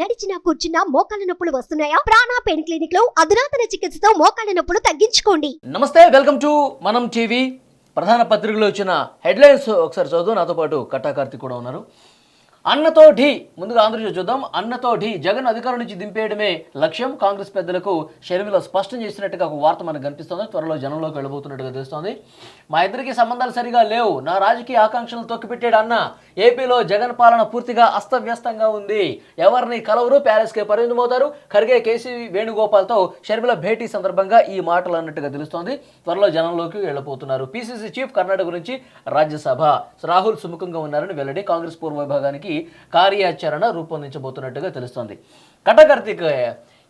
నడిచినా కూర్చున్నా మోకాళ్ళ నొప్పులు వస్తున్నాయా? ప్రాణా పెయిన్ క్లినిక్లో అధునాతన చికిత్సతో మోకాళ్ళ నొప్పులు తగ్గించుకోండి. నమస్తే వెల్కమ్ టు మనం టీవీ. ప్రధాన పత్రికలో వచ్చిన హెడ్లైన్స్ ఒకసారి చదువు నాతో పాటు కట్టా కార్తిక్ కూడా ఉన్నారు. అన్నతో ఢీ ముందుగా ఆంధ్రజ్యోతి చూద్దాం. అన్నతో ఢీ జగన్ అధికారం నుంచి దింపేయడమే లక్ష్యం. కాంగ్రెస్ పెద్దలకు షర్మిల స్పష్టం చేసినట్టుగా ఒక వార్త మనకు కనిపిస్తుంది. త్వరలో జనంలోకి వెళ్ళబోతున్నట్టుగా తెలుస్తోంది. మా ఇద్దరికి సంబంధాలు సరిగా లేవు. నా రాజకీయ ఆకాంక్షలను తొక్కిపెట్టాడు అన్న ఏపీలో జగన్ పాలన పూర్తిగా అస్తవ్యస్తంగా ఉంది. ఎవరిని కలవరు ప్యాలెస్కే పరిమితమవుతారు ఖర్గే కేసీ వేణుగోపాల్తో షర్మిల భేటీ సందర్భంగా ఈ మాటలు అన్నట్టుగా తెలుస్తోంది. త్వరలో జనంలోకి వెళ్ళబోతున్నారు. పీసీసీ చీఫ్ కర్ణాటక గురించి రాజ్యసభ. రాహుల్ సుముఖంగా ఉన్నారని వెల్లడి. కాంగ్రెస్ పూర్వ విభాగానికి కార్యాచరణ రూపొందించబోతున్నట్టుగా తెలుస్తోంది. కటకర్తిక్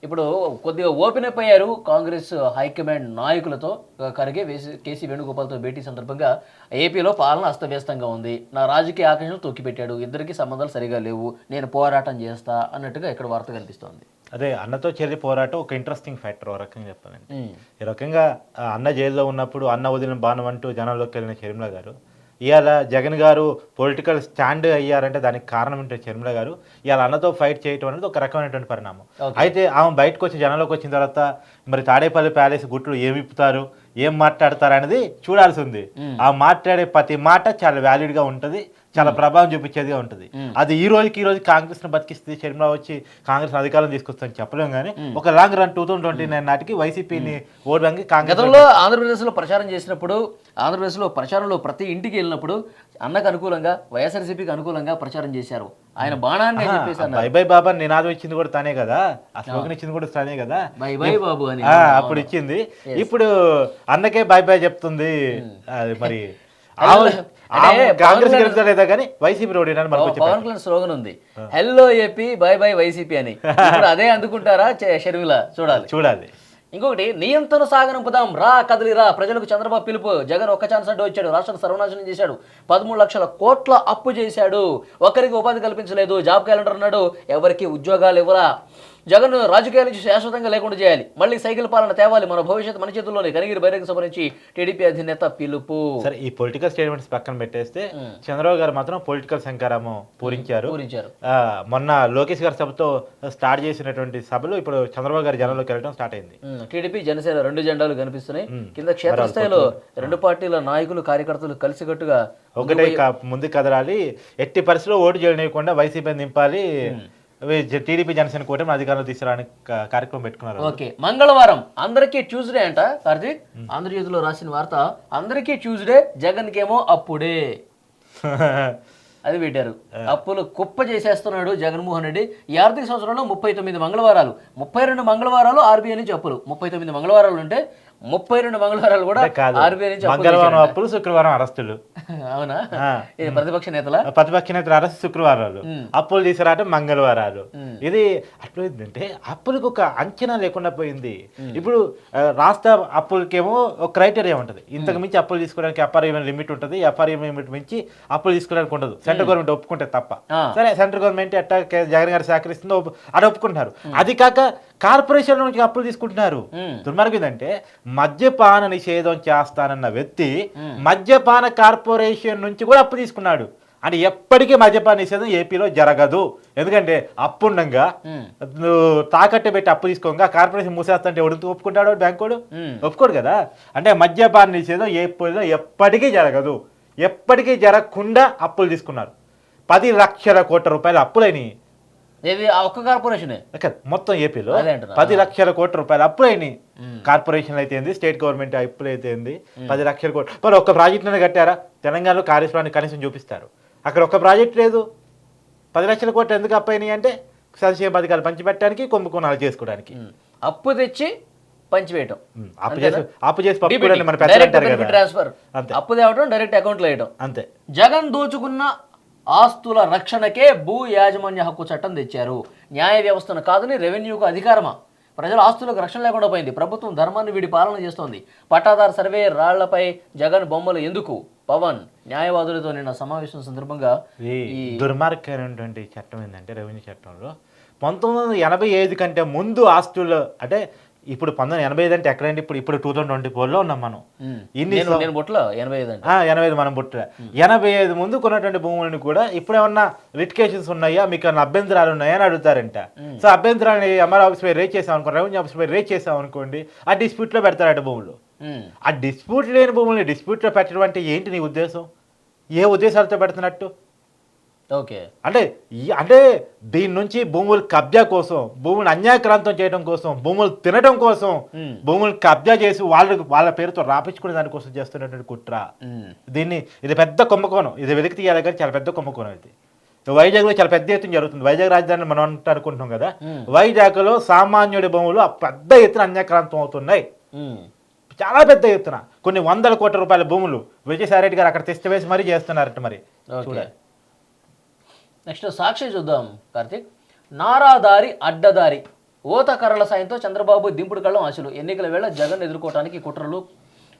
ఇప్పుడు కొద్దిగా ఓపెన్ అప్ అయ్యారు కాంగ్రెస్ హైకమాండ్ నాయకులతో ఖర్గే వేసి కేసీ వేణుగోపాల్తో భేటీ సందర్భంగా ఏపీలో పాలన అస్తవ్యస్తంగా ఉంది. నా రాజకీయ ఆకాంక్షలు తొక్కిపెట్టాడు. ఇద్దరికి సంబంధాలు సరిగా లేవు. నేను పోరాటం చేస్తా అన్నట్టుగా ఇక్కడ వార్త కనిపిస్తోంది. అదే అన్నతో చెల్లి పోరాటం ఒక ఇంట్రెస్టింగ్ ఫ్యాక్టర్ ఓ రకంగా చెప్పాలంటే. ఈ రకంగా అన్న జైల్లో ఉన్నప్పుడు అన్న వదిలిన బాణం అంటూ జనంలోకి వెళ్ళిన షర్మిల గారు ఇవాళ జగన్ గారు పొలిటికల్ స్టాండ్ అయ్యారంటే దానికి కారణం ఏంటంటే షర్మిల గారు. ఇవాళ అన్నతో ఫైట్ చేయటం అనేది ఒక రకమైనటువంటి పరిణామం. అయితే ఆమె బయటకు వచ్చి జనంలోకి వచ్చిన తర్వాత మరి తాడేపల్లి ప్యాలెస్ గుట్లు ఏమి ఇప్పుతారు ఏం మాట్లాడతారు అనేది చూడాల్సి ఉంది ఆ మాట్లాడే ప్రతి మాట చాలా వ్యాలిడ్గా ఉంటది చాలా ప్రభావం చూపించేదిగా ఉంటుంది. అది ఈ రోజుకి ఈ రోజు కాంగ్రెస్ను బతికిస్తుంది షర్మిల వచ్చి కాంగ్రెస్ అధికారం తీసుకొస్తుందని చెప్పలేం కానీ ఒక long run two thousand twenty nine నాటికి వైసీపీని ఓట్ బ్యాంక్ కాంగ్రెస్ గతంలో ఆంధ్రప్రదేశ్లో ప్రచారం చేసినప్పుడు ఆంధ్రప్రదేశ్లో ప్రచారంలో ప్రతి ఇంటికి వెళ్ళినప్పుడు అన్నకు అనుకూలంగా వైఎస్ఆర్సీపీకి అనుకూలంగా ప్రచారం చేశారు. ఆయన బాణాన్ని బై బై బాబా నినాదం ఇచ్చింది కూడా తనే కదా? ఆ స్లోగన్ ఇచ్చింది కూడా తనే కదా? బై బై బాబు అని. అప్పుడు ఇచ్చింది. ఇప్పుడు అన్నకే బై బై చెప్తుంది. అది మరి పవన్ కాంగ్రెస్ కళ్యాణ్- గెలుస్తలేదా కానీ వైసీపీ రోడ్ మనకు వచ్చి పవన్ కళ్యాణ్ స్లోగన్ ఉంది. Hello AP bye bye YCP అని. అదే అందుకుంటారా షర్మిల? చూడాలి. చూడాలి. ఇంకొకటి నియంత్రణ సాగనంపుదాం. రా కదిలిరా ప్రజలకు చంద్రబాబు పిలుపు. జగన్ ఒక్క ఛాన్స్ అంటూ వచ్చాడు. రాష్ట్రం సర్వనాశనం చేశాడు. పదమూడు లక్షల కోట్ల అప్పు చేశాడు. ఒకరికి ఉపాధి కల్పించలేదు. జాబ్ క్యాలెండర్ అన్నాడు. ఎవరికి ఉద్యోగాలు ఇవ్వరా? జగన్ రాజకీయాల నుంచి శాశ్వతంగా లేకుండా చేయాలి. మళ్ళీ సైకిల్ పాలన తేవాలి. మన భవిష్యత్తు మన చేతుల్లోనే కనిగిరి బహిరంగ సభ నుంచి టీడీపీ అధినేత పిలుపు. సరే ఈ పొలిటికల్ స్టేట్మెంట్స్ పక్కన పెట్టేస్తే చంద్రబాబు గారు మాత్రం పొలిటికల్ సంకారము పూరించారు. పూరించారు. మొన్న లోకేష్ గారి సభతో స్టార్ట్ చేసినటువంటి సభలు ఇప్పుడు చంద్రబాబు గారి జనంలోకి వెళ్ళడం స్టార్ట్ అయింది. టీడీపీ జనసేన రెండు జెండాలు కనిపిస్తున్నాయి. కింద క్షేత్రస్థాయిలో రెండు పార్టీల నాయకులు కార్యకర్తలు కలిసికట్టుగా ఒకటే ముందు కదలాలి. ఎట్టి పరిస్థితిలో ఓటు చేయనివ్వకుండా వైసీపీ నింపాలి. టీడీపీ జనసేన కూటమి అధికారంలో తీసుకురావడానికి కా- కార్యక్రమం పెట్టుకున్నారు ఓకే. మంగళవారం అందరికీ ట్యూస్డే అంట కార్తీక్? ఆంధ్రజ్యోతిలో రాసిన వార్త అందరికీ ట్యూస్డే జగన్ కేమో అప్పుడే. అది పెట్టారు. అప్పులు కుప్ప చేసేస్తున్నాడు జగన్మోహన్ రెడ్డి. ఈ ఆర్థిక సంవత్సరంలో ముప్పై తొమ్మిది మంగళవారాలు. ముప్పై రెండు మంగళవారాలు ఆర్బీఐ నుంచి అప్పులు. ముప్పై తొమ్మిది మంగళవారాలు ఉంటే ముప్పై రెండు మంగళవారాలు కూడా ఆర్బీఐ నుంచి అప్పులు మంగళవారం. అప్పులు శుక్రవారం అరెస్టులు. అవునా. ఇది ప్రతిపక్ష నేతల? ప్రతిపక్ష నేతలు అరెస్ట్ శుక్రవారాలు. అప్పులు తీసుకురావడం మంగళవారాలు. ఇది అట్లా ఏంటంటే అప్పులకు ఒక అంచనా లేకుండా పోయింది. ఇప్పుడు రాష్ట్ర అప్పులకేమో ఒక క్రైటీరియా ఉంటుంది. ఇంతకు మించి అప్పులు తీసుకోవడానికి ఎఫ్ఆర్ఏ లిమిట్ ఉంటుంది. ఎఫ్ఆర్ఏ లిమిట్ మించి అప్పులు తీసుకోవడానికి ఉండదు. సెంట్రల్ గవర్నమెంట్ ఒప్పుకుంటే తప్ప. సరే సెంట్రల్ గవర్నమెంట్ ఎట్టా జగన్ గారు సహకరిస్తుందో అది ఒప్పుకుంటున్నారు. అది కాక కార్పొరేషన్ నుంచి అప్పులు తీసుకుంటున్నారు. దుర్మార్గం ఏంటంటే మద్యపాన నిషేధం చేస్తానన్న వ్యక్తి మద్యపాన కార్పొరేషన్ నుంచి కూడా అప్పు తీసుకున్నాడు. అంటే ఎప్పటికీ మద్యపాన నిషేధం ఏపీలో జరగదు. ఎందుకంటే అప్పుండంగా నువ్వు తాకట్టు పెట్టి అప్పు తీసుకోగా కార్పొరేషన్ మూసేస్తా ఎవడు ఒప్పుకుంటాడు బ్యాంకోడు? ఒప్పుకోడు కదా. అంటే మద్యపాన నిషేధం ఏపీలో ఎప్పటికీ జరగదు. ఎప్పటికీ జరగకుండా అప్పులు తీసుకున్నారు. పది లక్షల కోట్ల రూపాయల అప్పులని ఏది ఆ ఒక్క కార్పొరేషనే మొత్తం ఏపీలో. పది లక్షల కోట్ల రూపాయలు అప్పులైనాయి కార్పొరేషన్లు అయితే ఏంది? స్టేట్ గవర్నమెంట్ అప్పులు అయితే ఏంది? పది లక్షల కోట్లు. మరి ఒక్క ప్రాజెక్టునే కట్టారా? తెలంగాణలో కార్యక్రమాన్ని కనీసం చూపిస్తారు. అక్కడ ఒక్క ప్రాజెక్ట్ లేదు. పది లక్షల కోట్లు ఎందుకు అప్పైనాయి అంటే సంక్షేమ పథకాలు పంచిపెట్టడానికి కుంభకోణాలు చేసుకోవడానికి. అప్పు తెచ్చి పంచివేయటం అప్పు చేసి అప్పు చేసి మన ట్రాన్స్ఫర్ అంతే. అప్పు తేవటం డైరెక్ట్ అకౌంట్లో వేయటం. అంతే. జగన్ దోచుకున్న ఆస్తుల రక్షణకే భూ యాజమాన్య హక్కు చట్టం తెచ్చారు. న్యాయ వ్యవస్థను కాదని రెవెన్యూకు అధికారమా? ప్రజల ఆస్తులకు రక్షణ లేకుండా పోయింది. ప్రభుత్వం ధర్మాన్ని వీడి పాలన చేస్తోంది. పట్టాదారు సర్వే రాళ్ళపై జగన్ బొమ్మలు ఎందుకు? పవన్ న్యాయవాదులతో నిన్న సమావేశం సందర్భంగా ఈ దుర్మార్గమైనటువంటి చట్టం ఏంటంటే రెవెన్యూ చట్టంలో పంతొమ్మిది వందల ఎనభై ఐదు కంటే ముందు ఆస్తులు అంటే ఇప్పుడు పంతొమ్మిది ఎనభై ఐదు అంటే ఎక్కడండి? ఇప్పుడు ఇప్పుడు టూ థౌసండ్ ట్వంటీ ఫోర్లో ఉన్నాం మనం. ఇన్ని నేను ఎనభై ఐదు ఎనభై మనం పుట్ట ఎనభై ఐదు ముందు కొన్నటువంటి భూములను కూడా ఇప్పుడు ఏమన్నా లిటికేషన్స్ ఉన్నాయా? మీకు ఏమన్నా అభ్యంతరాలు ఉన్నాయా అని అడుగుతారంట. సో అభ్యంతరాన్ని ఎంఆర్ ఆఫీస్ పై రేట్ చేసాం అనుకోండి రెవెన్యూ ఆఫీస్ పై రేట్ చేసాం అనుకోండి ఆ డిస్ప్యూట్లో పెడతారట భూములు. ఆ డిస్ప్యూట్ లేని భూముల్ని డిస్ప్యూట్లో పెట్టడం అంటే ఏంటి నీ ఉద్దేశం? ఏ ఉద్దేశాలతో పెడుతున్నట్టు? ఓకే. అంటే అంటే దీని నుంచి భూములు కబ్జా కోసం భూములు అన్యాక్రాంతం చేయడం కోసం భూములు తినడం కోసం. భూములు కబ్జా చేసి వాళ్ళకి వాళ్ళ పేరుతో రాపించుకునే దానికోసం చేస్తున్నటువంటి కుట్ర. దీన్ని ఇది పెద్ద కుంభకోణం. ఇది వెలికి తీయాలి కానీ చాలా పెద్ద కుంభకోణం ఇది. వైజాగ్లో చాలా పెద్ద ఎత్తున జరుగుతుంది. వైజాగ్ రాజధాని మనం అంటూ అనుకుంటున్నాం కదా. వైజాగ్లో సామాన్యుడి భూములు ఆ పెద్ద ఎత్తున అన్యాక్రాంతం అవుతున్నాయి. చాలా పెద్ద ఎత్తున. కొన్ని వందల కోట్ల రూపాయల భూములు విజయసాయిరెడ్డి గారు అక్కడ తెచ్చి వేసి మరీ చేస్తున్నారట మరి. చూడాలి నెక్స్ట్ సాక్షి చూద్దాం కార్తీక్. నారాదారి అడ్డదారి. ఓత కర్రల సాయంతో చంద్రబాబు దింపుడు కళ్ళం ఆశలు. ఎన్నికల వేళ జగన్ ఎదుర్కోవడానికి కుట్రలు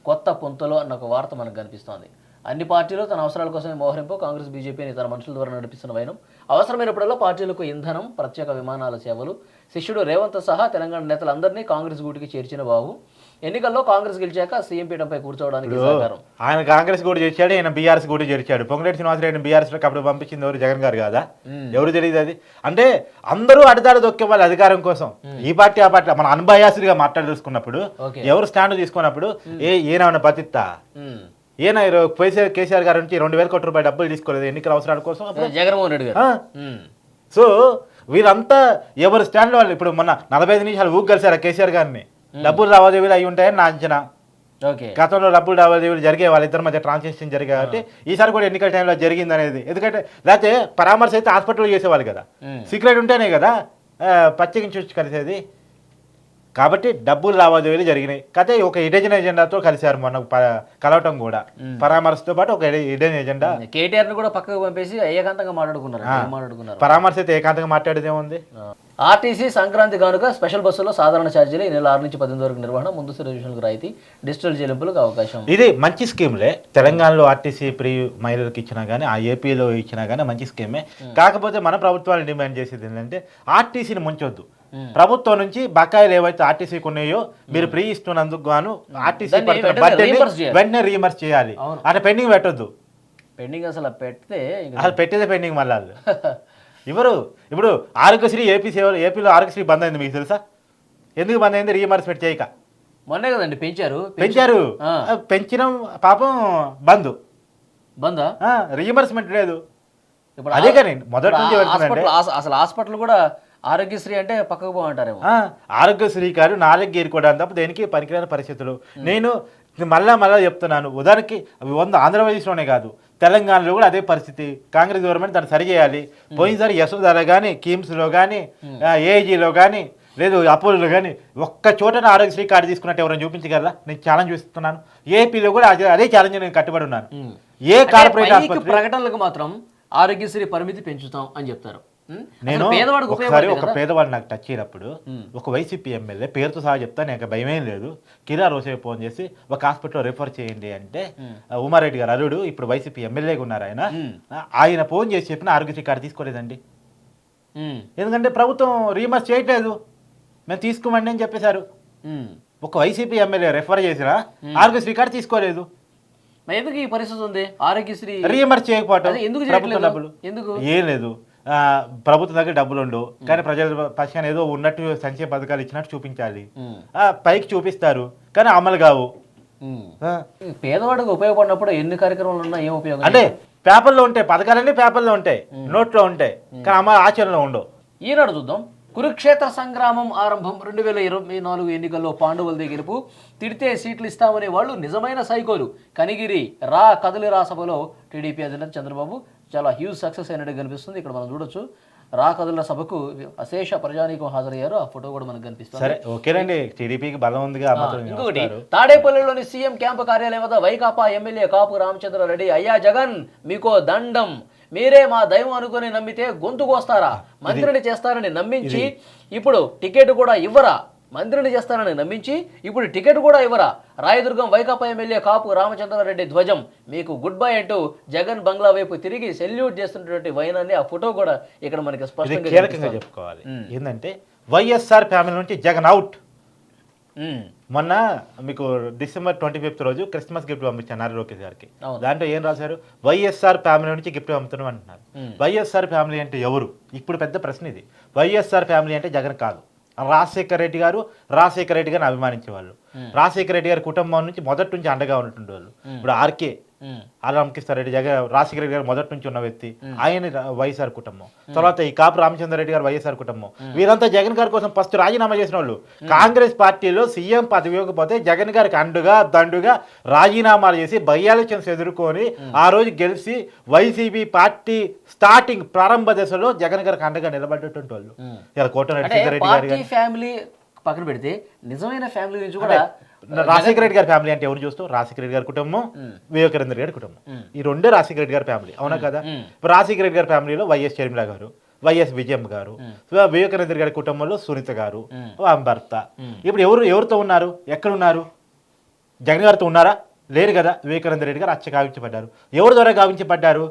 కొత్త పొంతలు అన్న ఒక వార్త మనకు కనిపిస్తోంది. అన్ని పార్టీలు తన అవసరాల కోసమే మోహరింపు కాంగ్రెస్ బీజేపీని తన మనుషుల ద్వారా నడిపిస్తున్న వైనం. అవసరమైనప్పుడల్లా పార్టీలకు ఇంధనం ప్రత్యేక విమానాల సేవలు. శిష్యుడు రేవంత్ సహా తెలంగాణ నేతలందరినీ కాంగ్రెస్ గూటికి చేర్చిన బాబు. ఎన్నికల్లో కాంగ్రెస్ గెలిచాక సీఎం పీఠంపై కూర్చోవడానికి ఆయన కాంగ్రెస్ కూడా చేర్చాడు ఆయన బీఆర్ఎస్ కూడా చేర్చాడు. పొంగులేటి శ్రీనివాసరెడ్డి బీఆర్ఎస్ అప్పుడు పంపించింది ఎవరు? జగన్ గారు కాదా? ఎవరు తెలియదు అది. అంటే అందరూ అడదాడు దొక్కే వాళ్ళు అధికారం కోసం. ఈ పార్టీ ఆ పార్టీ మన అన్బయాసుడిగా మాట్లాడేసుకున్నప్పుడు ఓకే. ఎవరు స్టాండ్ తీసుకున్నప్పుడు ఏ బతిత్తా? ఉమ్. ఈయన కేసీఆర్ కేసీఆర్ గారి నుంచి రెండు వేల కోట్ల రూపాయలు డబ్బులు తీసుకోలేదు ఎన్నికల అవసరాల కోసం జగన్మోహన్ రెడ్డి గారు. సో వీరంతా ఎవరు స్టాండ్ వాళ్ళు? ఇప్పుడు మొన్న నలభై ఐదు నిమిషాలు ఊగు కలిసారు కేసీఆర్ గారిని? డబ్బులు లావాదేవీలు అయి ఉంటాయని నా అంచనా. ఓకే. గతంలో డబ్బులు లావాదేవీలు జరిగే వాళ్ళిద్దరి మధ్య ట్రాన్సాక్షన్ జరిగాయి కాబట్టి ఈసారి కూడా ఎన్నికల టైంలో జరిగింది అనేది ఎందుకంటే లేకపోతే పరామర్శ అయితే హాస్పిటల్లో చేసేవాళ్ళు కదా. సీక్రెట్ ఉంటేనే కదా పచ్చగించి కలిసేది. కాబట్టి డబ్బులు లావాదేవీలు జరిగినాయి. కథ ఒక ఇడెజన్ ఎజెండాతో కలిశారు మొన్న కలవటం కూడా. పరామర్శతో పాటు ఒక ఇడెన్ ఎజెండా కేటీఆర్ని కూడా పక్కకు పంపేసి ఏకాంతంగా మాట్లాడుకున్నారు. మాట్లాడుకున్నారు? పరామర్శ అయితే ఏకాంతంగా మాట్లాడేది ఏముంది? ఆర్టీసీ సంక్రాంతి కానుక స్పెషల్ బస్సులో సాధారణ ఛార్జీలు ఈ నెల ఆరు నుంచి పద్దెనిమిది వరకు నిర్వహణ ముందస్తు రిజర్వేషన్లకు రాయితీ డిజిటల్ చెల్లింపులకు అవకాశం. ఇది మంచి స్కీమ్లే. తెలంగాణలో ఆర్టీసీ ఫ్రీ మహిళలకు ఇచ్చినా కానీ ఆ ఏపీలో ఇచ్చినా కానీ మంచి స్కీమే. కాకపోతే మన ప్రభుత్వాన్ని డిమాండ్ చేసేది ఏంటంటే ఆర్టీసీని ముంచొద్దు. ప్రభుత్వం నుంచి బకాయిలు ఏవైతే ఆర్టీసీకి ఉన్నాయో మీరు ఫ్రీ ఇస్తున్నందుకు గాను ఆర్టీసీ వెంటనే రీమర్స్ చేయాలి. అంటే పెండింగ్ పెట్టొద్దు. పెండింగ్ అసలు పెడితే అసలు పెట్టేదే పెండింగ్ మళ్ళీ. ఎవరు? ఇప్పుడు ఆరోగ్యశ్రీ ఏపీ సేవలు ఏపీలో ఆరోగ్యశ్రీ బంద్ అయింది మీకు తెలుసా? ఎందుకు బంద్ అయింది? రీమర్స్మెంట్ చేయక మొన్నే కదండి పెంచారు. పెంచారు. పెంచడం పాపం బంద్. బందా? రీఎంబర్స్మెంట్ లేదు. ఇప్పుడు అదే కానీ మొదటి నుంచి అసలు హాస్పిటల్ కూడా ఆరోగ్యశ్రీ అంటే పక్కకు పోమంటారేమో ఆరోగ్యశ్రీ కాదు నాలుగు గీరుకోవడానికి తప్ప దేనికి పనికిరాని పరిస్థితులు. నేను మళ్ళా మళ్ళా చెప్తున్నాను ఉదాహరణకి అవి వంద ఆంధ్రప్రదేశ్లోనే కాదు తెలంగాణలో కూడా అదే పరిస్థితి. కాంగ్రెస్ గవర్నమెంట్ దాన్ని సరి చేయాలి పోయినసారి యశోదాలో కానీ కిమ్స్లో కానీ ఏఐజీలో కానీ లేదు అపోలోలో కానీ ఒక్క చోట ఆరోగ్యశ్రీ కార్డు తీసుకున్నట్టు ఎవరైనా చూపించగలరా? నేను ఛాలెంజ్ చూస్తున్నాను. ఏపీలో కూడా అదే ఛాలెంజ్ నేను కట్టుబడి ఉన్నాను. ఏ కార్పొరేట్ ప్రకటనలకు మాత్రం ఆరోగ్యశ్రీ పరిమితి పెంచుతాం అని చెప్తారు. నేను ఒకసారి ఒక? పేదవాడు నాకు టచ్ అయినప్పుడు. ఒక వైసీపీ ఎమ్మెల్యే పేరుతో సహా చెప్తా నాకు భయమేం లేదు. కిరా రోసే ఫోన్ చేసి ఒక హాస్పిటల్లో రిఫర్ చేయండి అంటే ఉమారెడ్డి గారు అల్లుడు ఇప్పుడు వైసీపీ ఎమ్మెల్యేగా ఉన్నారు ఆయన. ఆయన ఫోన్ చేసి చెప్పిన ఆరోగ్యశ్రీ కార్డు తీసుకోలేదండి. ఎందుకంటే ప్రభుత్వం రీమర్స్ చేయట్లేదు. మేము తీసుకోమండి అని చెప్పేశారు. ఒక వైసీపీ ఎమ్మెల్యే రెఫర్ చేసిన ఆరోగ్యశ్రీ కార్డు తీసుకోలేదు. ఎందుకు ఈ పరిస్థితి ఉంది? ఆరోగ్యశ్రీ రీఎంబర్స్ చేయకపోవటం ఎందుకు ఎందుకు? ఏం లేదు. ప్రభుత్వం దగ్గర డబ్బులు ఉండవు కానీ ప్రజల పక్షాన ఏదో ఉన్నట్టు సంక్షేమ పథకాలు ఇచ్చినట్టు చూపించాలి. పైకి చూపిస్తారు కానీ అమలు కావు. పేదవాడికి ఉపయోగపడినప్పుడు ఎన్ని కార్యక్రమాలు ఉన్నా ఏం ఉపయోగం అంటే పేపర్లో ఉంటాయి పథకాలన్నీ పేపర్లో ఉంటాయి నోట్లో ఉంటాయి కానీ అమలు ఆచరణలో ఉండవు. ఈనాడు చూద్దాం. కురుక్షేత్ర సంగ్రామం ఆరంభం రెండు వేల ఇరవై నాలుగు ఎన్నికల్లో పాండవులదే గెలుపు తిడితే సీట్లు ఇస్తామనే వాళ్ళు నిజమైన సైకోలు. కనిగిరి రా కదలి రా సభలో టీడీపీ అధినేత చంద్రబాబు చాలా హ్యూజ్ సక్సెస్ అయినట్టు కనిపిస్తుంది. ఇక్కడ మనం చూడొచ్చు. రా సభకు అశేష ప్రజానీకం హాజరయ్యారు. ఆ ఫోటో కూడా మనకు కనిపిస్తుంది. సరే ఓకేనండి టీడీపీకి బలం మాత్రం ఇంకొకటి వస్తారు. తాడేపల్లిలోని సీఎం క్యాంపు కార్యాలయం వద్ద వైకాపా ఎమ్మెల్యే కాపు రామచంద్రారెడ్డి అయ్యా జగన్ మీకో దండం. మీరే మా దైవం అనుకుని నమ్మితే గొంతు కోస్తారా? మంత్రిని చేస్తారని నమ్మించి ఇప్పుడు టికెట్ కూడా ఇవ్వరా? మంత్రిని చేస్తారని నమ్మించి ఇప్పుడు టికెట్ కూడా ఇవ్వరా? రాయదుర్గం వైకాపా ఎమ్మెల్యే కాపు రామచంద్రారెడ్డి ధ్వజం. మీకు గుడ్ బై అంటూ జగన్ బంగ్లా వైపు తిరిగి సెల్యూట్ చేస్తున్నటువంటి వైనాన్ని ఆ ఫోటో కూడా ఇక్కడ మనకి స్పష్టంగా కీలకంగా. చెప్పుకోవాలి. ఏంటంటే వైఎస్ఆర్ ఫ్యామిలీ నుంచి జగన్ అవుట్. మొన్న మీకు డిసెంబర్ ట్వంటీ ఫిఫ్త్ రోజు క్రిస్మస్ గిఫ్ట్ పంపించాను నారా లోకేష్ గారికి. దాంట్లో ఏం రాశారు? వైఎస్ఆర్ ఫ్యామిలీ నుంచి గిఫ్ట్ పంపుతున్నాం అంటున్నారు వైఎస్ఆర్ ఫ్యామిలీ అంటే ఎవరు? ఇప్పుడు పెద్ద ప్రశ్న ఇది. వైఎస్ఆర్ ఫ్యామిలీ అంటే జగన్ కాదు. రాజశేఖర రెడ్డి గారు రాజశేఖర రెడ్డి గారిని అభిమానించే వాళ్ళు రాజశేఖర రెడ్డి గారి కుటుంబం నుంచి మొదటి నుంచి అండగా ఉన్నటువంటి వాళ్ళు. ఇప్పుడు ఆర్కే రామకృష్ణారెడ్డి జగన్ రాజశేఖర రెడ్డి గారు మొదటి నుంచి ఉన్న వ్యక్తి. ఆయన వైఎస్ఆర్ కుటుంబం. తర్వాత ఈ కాపు రామచంద్ర గారు వైఎస్ఆర్ కుటుంబం. వీరంతా జగన్ గారి కోసం ఫస్ట్ రాజీనామా చేసిన వాళ్ళు. కాంగ్రెస్ పార్టీలో సీఎం పదవి ఇవ్వకపోతే జగన్ గారికి అండుగా దండుగా రాజీనామాలు చేసి బై ఎలక్షన్స్ ఎదుర్కొని ఆ రోజు గెలిచి వైసీపీ పార్టీ స్టార్టింగ్ ప్రారంభ దశలో జగన్ గారికి అండగా నిలబడ్డటువంటి వాళ్ళు. ఇలా కోటరెడ్డి గారు ఫ్యామిలీ పక్కన పెడితే నిజమైన ఫ్యామిలీ గురించి కూడా రాజశేఖర రెడ్డి గారి ఫ్యామిలీ అంటే ఎవరు చూస్తాం రాజశేఖర రెడ్డి గారి కుటుంబం వివేకానంద గారి కుటుంబం. ఈ రెండే రాజశేఖర రెడ్డి గారి ఫ్యామిలీ అవునా కదా? ఇప్పుడు రాజశేఖర రెడ్డి గారి ఫ్యామిలీలో వైఎస్ షర్మిల గారు వైఎస్ విజయమ్మ గారు వివేకానంద గారి కుటుంబంలో సునీత గారు ఆమె భర్త ఇప్పుడు ఎవరు ఎవరితో ఉన్నారు? ఎక్కడ ఉన్నారు జగన్ గారితో ఉన్నారా? లేరు కదా? వివేకానంద రెడ్డి గారు అచ్చ గావించబడ్డారు. ఎవరి ద్వారా గావించబడ్డారు?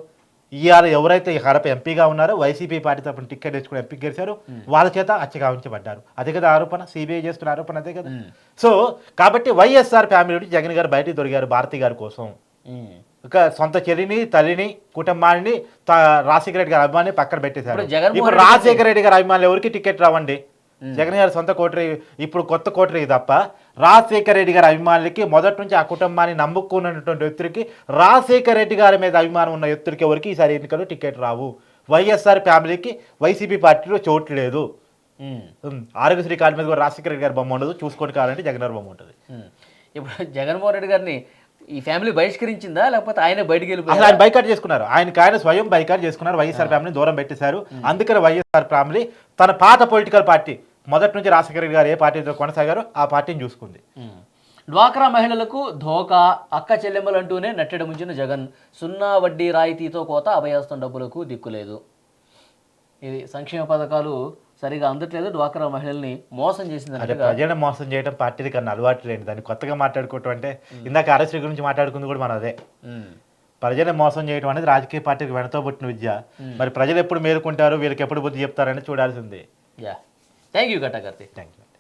ఇవాళ ఎవరైతే ఈ హడప ఎంపీగా ఉన్నారో వైసీపీ పార్టీ తరపున టికెట్ తెచ్చుకుని ఎంపీ గెలిచారు వాళ్ళ చేత అచ్చ గావించబడ్డారు అదే కదా ఆరోపణ సిబిఐ చేస్తున్న ఆరోపణ అదే కదా. సో కాబట్టి వైఎస్ఆర్ ఫ్యామిలీ నుంచి జగన్ గారు బయటికి దొరికారు భారతి గారి కోసం. ఒక సొంత చెల్లిని తల్లిని కుటుంబాన్ని రాజశేఖర రెడ్డి గారి అభిమాని పక్కన పెట్టేశారు. ఇప్పుడు రాజశేఖర రెడ్డి గారి అభిమానులు ఎవరికి టికెట్ రావండి? జగన్ గారి సొంత కోటరీ ఇప్పుడు కొత్త కోటరీ తప్ప రాజశేఖర రెడ్డి గారి అభిమానులకి మొదటి నుంచి ఆ కుటుంబాన్ని నమ్ముకున్నటువంటి వ్యక్తులకి రాజశేఖర రెడ్డి గారి మీద అభిమానం ఉన్న వ్యక్తులకి ఎవరికి ఈసారి ఎన్నికల్లో టికెట్ రావు. వైఎస్ఆర్ ఫ్యామిలీకి వైసీపీ పార్టీలో చోటు లేదు. ఆరోగ్యశ్రీ కార్డు మీద కూడా రాజశేఖర రెడ్డి గారి బొమ్మ ఉండదు. చూసుకోండి కావాలంటే జగన్ బొమ్మ ఉంటుంది. ఇప్పుడు జగన్మోహన్ రెడ్డి గారిని ఈ ఫ్యామిలీ బహిష్కరించిందా? లేకపోతే ఆయనే బయటికి అసలు వెళ్ళిపోయారు ఆయన బైకాట్ చేసుకున్నారు. ఆయనకి ఆయన స్వయం బైకాట్ చేసుకున్నారు. వైఎస్ఆర్ ఫ్యామిలీని దూరం పెట్టేశారు. అందుకని వైఎస్ఆర్ ఫ్యామిలీ తన పాత పొలిటికల్ పార్టీ మొదటి నుంచి రాజశేఖర రెడ్డి గారు ఏ పార్టీతో కొనసాగారో ఆ పార్టీని చూసుకుంది. డ్వాక్రా మహిళలకు ధోకా అక్క చెల్లెమ్మలంటూనే నట్టెడ ముంచిన జగన్ సున్నా వడ్డీ రాయితీతో కోత అభయాస్తం డబ్బులకు దిక్కులేదు ఇది సంక్షేమ పథకాలు సరిగా అందట్లేదు. డ్వాక్రా మహిళల్ని మోసం చేసింది ప్రజలను మోసం చేయడం పార్టీది కన్నా అలవాటు లేని దాన్ని కొత్తగా మాట్లాడుకోవటం అంటే ఇందాక ఆర్ఎస్సీ గురించి మాట్లాడుకుంది కూడా మన అదే. ప్రజలను మోసం చేయడం అనేది రాజకీయ పార్టీకి వెనతో పుట్టిన విద్య. మరి ప్రజలు ఎప్పుడు మేలుకుంటారు? వీళ్ళకి ఎప్పుడు బుద్ధి చెప్తారని చూడాల్సిందే. थँक्यू काटा करते थँक्यू